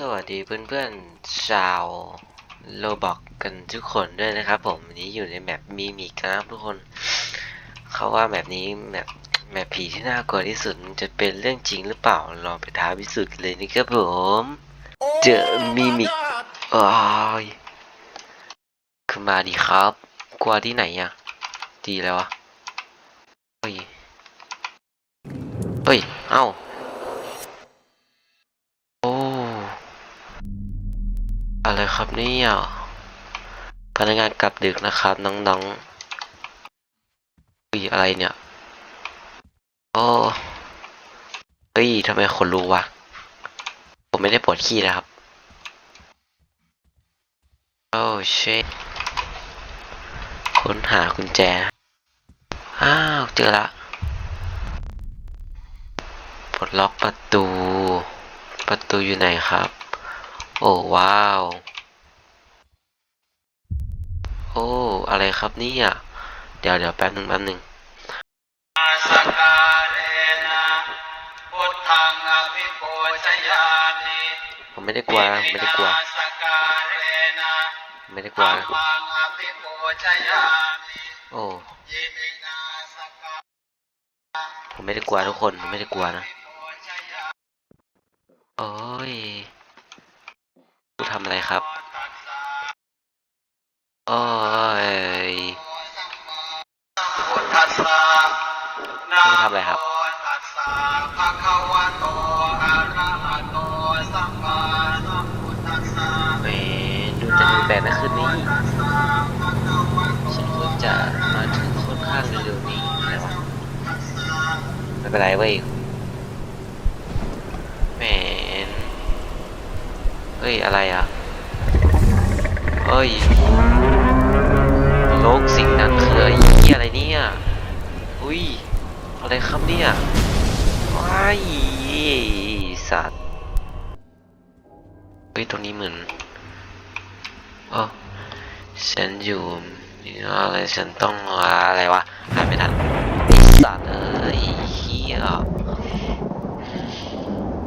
สวัสดีเพื่อนๆชาวโลบอกกันทุกคนด้วยนะครับ ผมวันนี้อยู่ในแมปมีมิกนะครับทุกคน เขาว่าแบบนี้แมปแมปผีที่น่ากลัวที่สุดจะเป็นเรื่องจริงหรือเปล่าลองไปท้าพิสูจน์เลยนะครับผมเจอมิมิกโอ้ยขึ้นมาดีครับ กลัวที่ไหนอะดีแล้ววะเฮ้ยเฮ้ยเอ้า โอ้ อะครับเนี่ยพนักงานกลับดึกนะครับน้องๆอุ้ยอะไรเนี่ยโอ้เฮ้ยทำไมคนรู้วะผมไม่ได้ปวดขี้นะครับโอ้เชตค้นหากุญแจ อ้าว เจอละปลดล็อกประตู ประตูอยู่ไหนครับ โอ้ว้าว โอ้อะไรครับเนี่ยเดี๋ยวเดี๋ยวแป๊บหนึ่งแป๊บหนึ่งสการเนะพุทธังอภิปูชยามิผมไม่ได้กลัวนะผมไม่ได้กลัวสการเนะผมไม่ได้กลัวธัมนะมังอภิปูชยามิโอ้ยิมินาสการผมไม่ได้กลัวทุกคนผมไม่ได้กลัวนะปูชยาโอ้ยกูทำอะไรครับตัสสะโอ้ นะไม่ทำอะไรครับแหมดูจะดูแต่นะคืนนี้ฉันควรจะมาถึงค่อนข้างเร็วๆนี้อะวะไม่เป็นไรเว้ยแหมนเฮ้ย อะไรอะเฮ้ยโลกสิ่งนั้นคือไอ้เหี้ยอะไรเนี่ย อุ้ย อะไรครับเนี่ยว้ายสัตว์เฮ้ยตรงนี้เหมือนอ๋อฉันอยู่นี่อะไรฉันต้องอะไรวะอ่านไม่ทันสัตว์เอ้ยเฮีย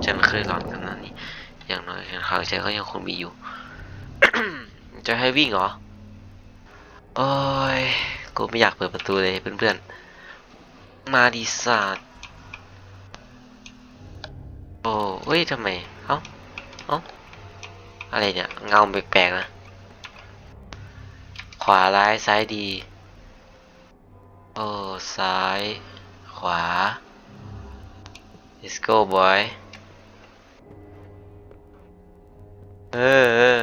ฉันเคยหลอนขนาดนี้ อย่างน้อยฉันเขาใจก็ยังคงมีอยู่ จะให้วิ่งเหรอโอ้ยกูไม่อยากเปิดประตูเลยเพื่อนๆ มาดีสัตว์โอ้เฮ้ยทำไม เอ้า เอ้า อะไรเนี่ย เงาแปลกๆนะ ขวาร้ายซ้ายดี โอ้ ซ้าย ขวา let's go boy เออ เออ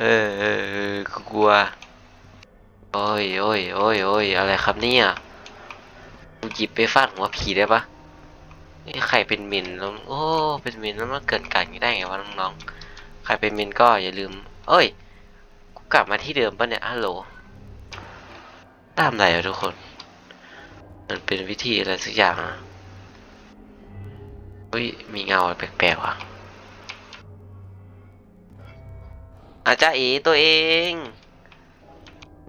เออ เออกลัวโอ้ยโอ้ยโอ้ยโอ้ยอะไรครับเนี่ย กูหยิบไปฟาดหัวผีได้ปะนี่ใครเป็นมินแล้วโอ้ เป็นมินแล้วมาเกิดการย่างนี้ได้ไงวะน้องๆ ใครเป็นมินก็อย่าลืม เอ้ย กูกลับมาที่เดิมปะเนี่ย ฮัลโหล ตามอะไรอะทุกคน มันเป็นวิธีอะไรสักอย่างอะเฮ้ย มีเงาแปลกๆว่ะอาจารย์เอตัวเอง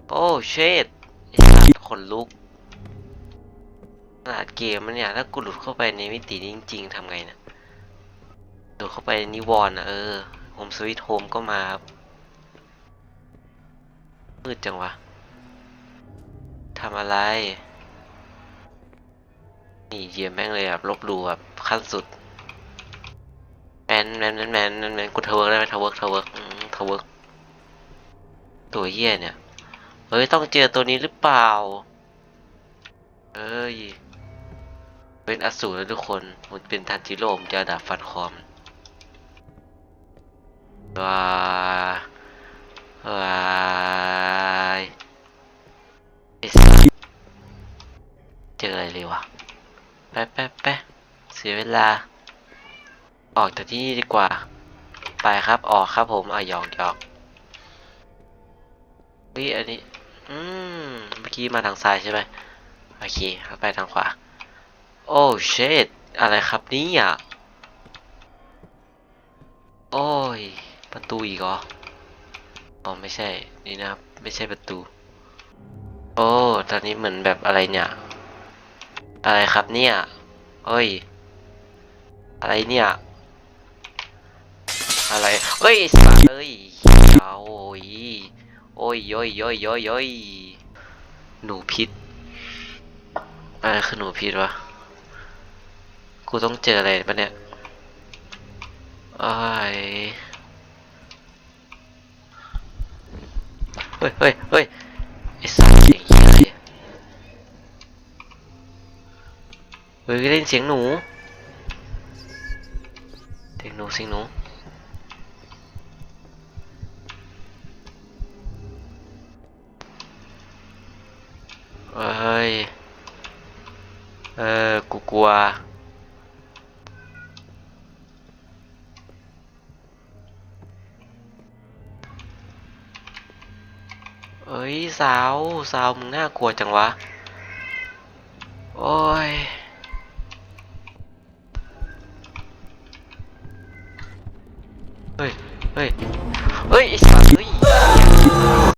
โอ้เชดไอ้สัตว์ขนลุก ขนาดเกมมันเนี่ยถ้ากูหลุดเข้าไปในมิติจริง ๆทำไงเนะหลุดเข้าไปในนิวรณ์อะเออโฮมสวิตโฮมก็มาครับมืดจังวะทำอะไร นี่เยี่ยมแม่งเลยแบบลบหลู่แบบขั้นสุดแมนแมนแมนแมนแมนแมนกูเทเวิร์กได้ไหมเทเวิร์กเทเวิร์กเทเวิร์กตัวเหี้ยเนี่ย เฮ้ย ต้องเจอตัวนี้หรือเปล่า เอ้ย เป็นอสูรแล้วทุกคนมันเป็นทันจิโร่ผมจะดาบฟันคอมว้าว้ายไอ้สัสเจออะไรเลยวะไปไปไปเสียเวลา ออกจากที่นี่ดีกว่า ไปครับออกครับผมอะหยอกหยอกเฮ้ยอันนี้ อืม เมื่อกี้มาทางซ้ายใช่ไหมโอเคไปทางขวา โอ้เชดอะไรครับนี่ยโอ้ย ประตูอีกเหรอ อ๋อ ไม่ใช่ นี่นะครับ ไม่ใช่ประตู โอ้ ตอนนี้เหมือนแบบอะไรเนี่ย อะไรครับเนี่ยเอ้ย อะไรเนี่ย อะไรเฮ้ยสัตว์เอ้ยเอาโอ้ย โอ้ยโอ้ยโอ้ยโอ้ยโอ้ยหนูพิษ อะไรคือหนูพิษวะ กูต้องเจออะไรปะเนี่ยไอ้เฮ้ยเฮ้ยเฮ้ยไอ้สัตว์เสียงเหี้ยอะไรเฮ้ยได้ยินเสียงหนู เสียงหนูเสียงหนูเอ้ย เออ กูกลัว เอ้ยสาวสาวมึงน่ากลัวจังวะ โอ้ยเฮ้ย เฮ้ย เฮ้ยไอ้สัสเฮ้ย